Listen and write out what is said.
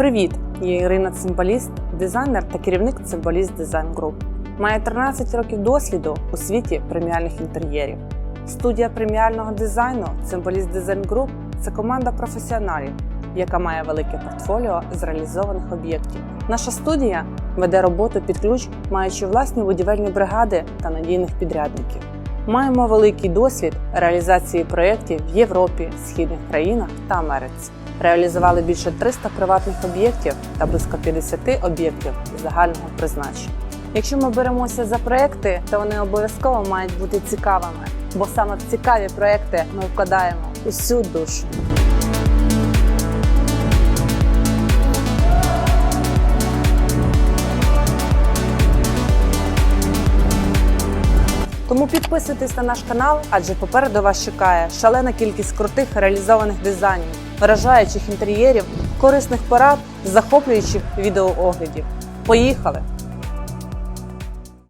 Привіт! Я Ірина Цимбаліст, дизайнер та керівник Цимбаліст Дизайн Груп. Маю 13 років досвіду у світі преміальних інтер'єрів. Студія преміального дизайну Цимбаліст Дизайн Груп це команда професіоналів, яка має велике портфоліо з реалізованих об'єктів. Наша студія веде роботу під ключ, маючи власні будівельні бригади та надійних підрядників. Маємо великий досвід реалізації проєктів в Європі, східних країнах та Америці. Реалізували більше 300 приватних об'єктів та близько 50 об'єктів загального призначення. Якщо ми беремося за проекти, то вони обов'язково мають бути цікавими, бо саме в цікаві проекти ми вкладаємо усю душу. Тому підписуйтесь на наш канал, адже попереду вас чекає шалена кількість крутих реалізованих дизайнів, вражаючих інтер'єрів, корисних порад, захоплюючих відеооглядів. Поїхали!